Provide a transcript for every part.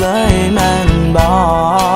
เลยมันบอก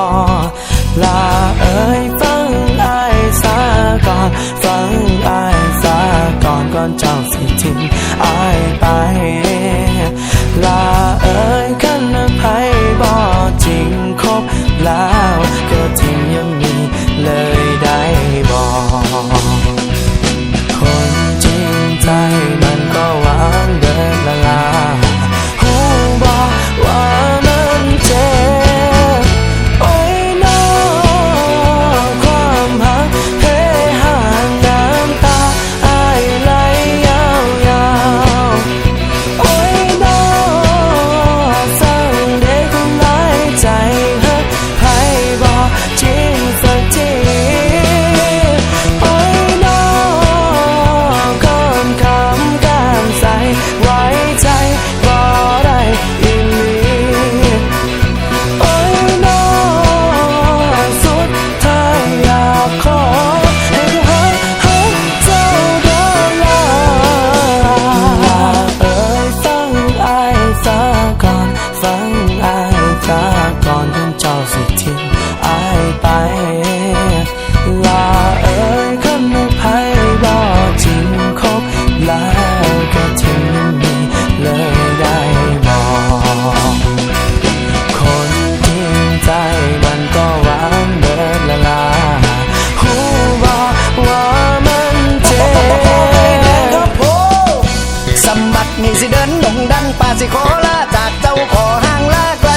สมบัตินี่สิเดินดงดันป่าสิขอลาจากเจ้าขอห่างลาไกล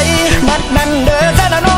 บัดนั้นเด้อจ้าน้น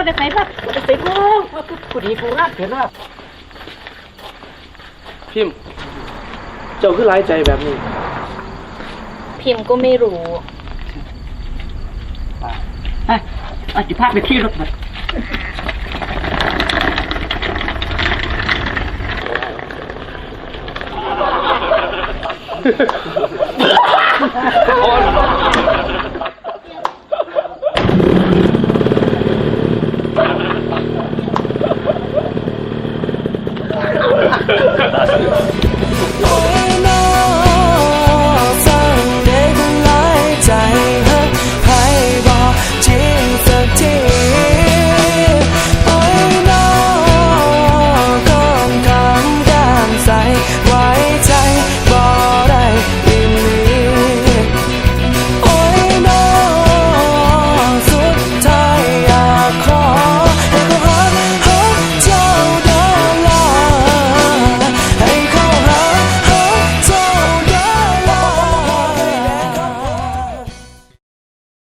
มันจะไปแบบจะไปกูกูดีกูรับเห็นว่าพิมเจ้าคือร้ายใจแบบนี้ พิมก็ไม่รู้ไปอาจิภาพไปที่รถแบบโอ้